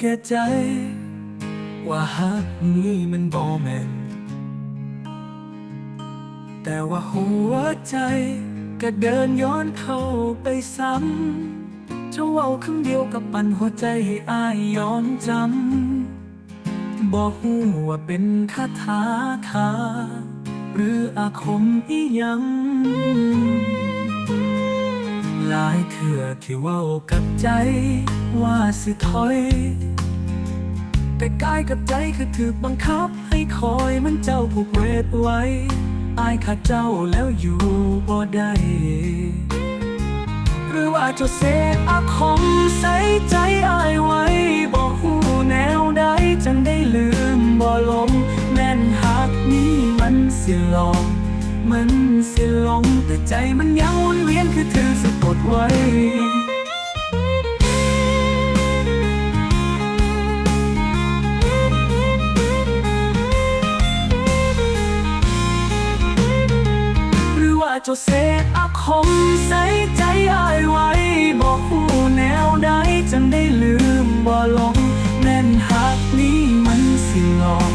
แก่ใจ ว่าฮักนี้มันบ่แม่นแต่ว่าหัวใจก็เดินย้อนเข้าไปซ้ำจะเว้าคำเดียวกับปันหัวใจให้อายย้อนจำบอกหูว่าเป็นคาถาทาหรืออาคมอีหยังายเถื่อที่ว้ากับใจ ว่าสิถอย แต่กายกับใจคือถูกบังคับให้คอยมันเจ้าผูกเวทไว้ อายขาดเจ้าแล้วอยู่บ่ได้หรือว่าจ้าเสกอาคมใส่ใจอายไว้บอกหูแนวใดจังได้ลืมบ่ลงแม่นหักนี้มันเสิหลอก มันสิหลงแต่ใจมันยังวนเวียนคือถือสะกดไว้หรือว่าเจ้าเสกอาคมใส่ใจอายไว้ บอกหูแนวใดจังได้ลืมบ่ลง แน่นหักนี้มันสิหลอก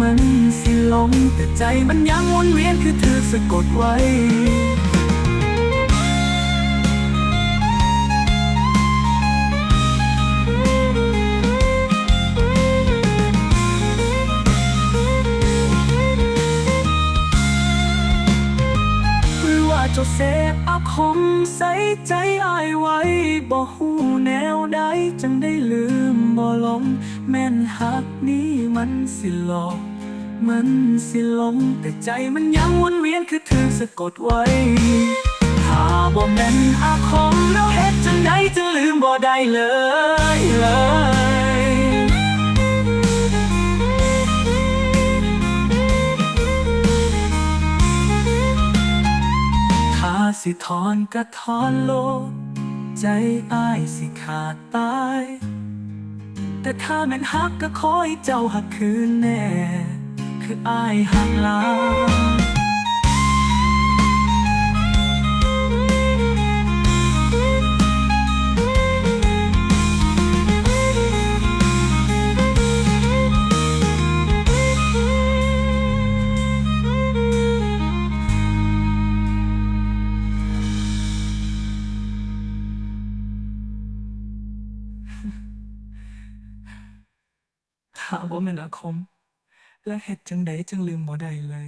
มันสิหลงแต่ใจมันยังวนเวียนะกดไว้ว่าเจ้าเสพอาคมใส่ใจอายไว้บ่หูแนวใดจังได้ลืมบ่ลงแม่นหักนี้มันสิหลอก มันสิหลงแต่ใจมันยังวนเวียนคือเธอสะกดไว้ ถ้าบ่แม่นอาคมแล้วเฮ็ดจังไดจะลืมบ่ได้เลยเลยถ้าสิถอนก็ถอนโลดใจอ้ายสิขาดตาย แต่ถ้าแม่นฮักก็ขอให้เจ้าหักคืนแน่ คืออ้ายหักลาถ้าบ่แม่นอาคม และเฮ็ดจังใดจังลืมบ่ได้เลย